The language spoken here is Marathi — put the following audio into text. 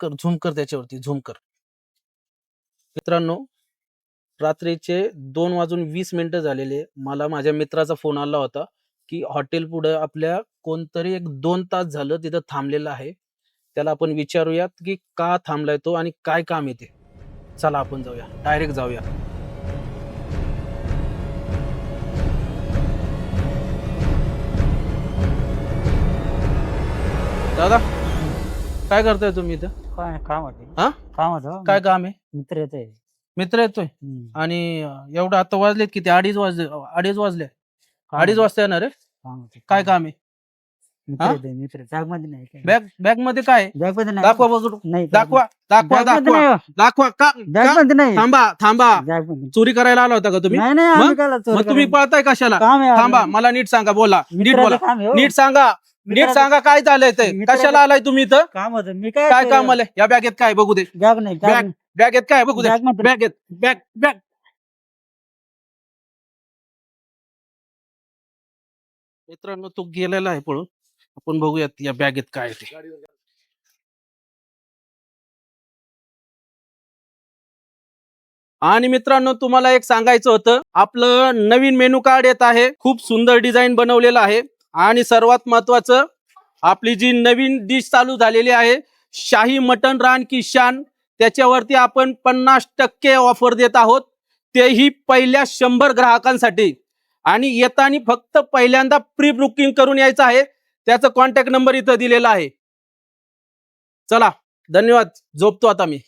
कर झूम कर त्याच्यावरती झूम कर. मित्रांनो रात्रीचे दोन वाजून वीस मिनिटं झालेले. मला माझ्या मित्राचा फोन आला होता की हॉटेल पुढे आपल्या कोणतरी एक दोन तास झालं तिथं थांबलेलं आहे. त्याला आपण विचारूयात की का थांबलाय तो आणि काय काम येते चला आपण जाऊया. डायरेक्ट जाऊया. दादा काय करताय तुम्ही इथं? काय काम होते हा? काम होतं? काय काम आहे? मित्र येते मित्र येतोय? आणि एवढं आता वाजलेत किती? अडीच वाजले अडीच वाजले. अडीच वाजता येणार आहे? काय काम आहे? मित्र हा? येते मित्र. बॅगमध्ये नाही काय. बॅग बॅगमध्ये काय आहे? बॅगमध्ये नाही. दाखवा बघू. नाही दाखवा दाखवा मध्ये दाखवा. नाही दाखवा का बॅग का? मध्ये नाही. थांबा थांबा. मध्ये चोरी करायला आला होता का तुम्ही? नाही नाही मग? आम्ही कायला चोरी मग तुम्ही? पळताय कशाला? काम आहे थांबा आम्ही. मला नीट सांगा बोला. नीट मित्राचं बोला. काम आहे, हो. नीट सांगा. नीट सांगा काय झालंय ते? कशाला आलाय तुम्ही इथं? काम होतं. मी काय काय काम आलंय? या बॅगेत काय बघू दे. बॅग नाही बॅग- बॅग बॅगेत काय बघू दे. बॅगमध्ये बॅगेत बॅग बॅग मित्रांनो तो गेलेला आहे पळून. आपण बघूयात या बॅगेत काय आहे ते. आणि मित्रांनो तुम्हाला एक सांगायचं होतं. आपलं नवीन मेनू कार्ड येत आहे. खूप सुंदर डिझाईन बनवलेलं आहे. आणि सर्वात महत्वाचं आपली जी नवीन डिश चालू झालेली आहे शाही मटन रान की शान त्याच्यावरती आपण पन्नास टक्के ऑफर देत आहोत. तेही पहिल्या शंभर ग्राहकांसाठी. आणि येताना फक्त पहिल्यांदा प्री बुकिंग करून यायचं आहे. त्याचा कॉन्टॅक्ट नंबर इथं दिलेला आहे. चला धन्यवाद. झोपतो आता मी.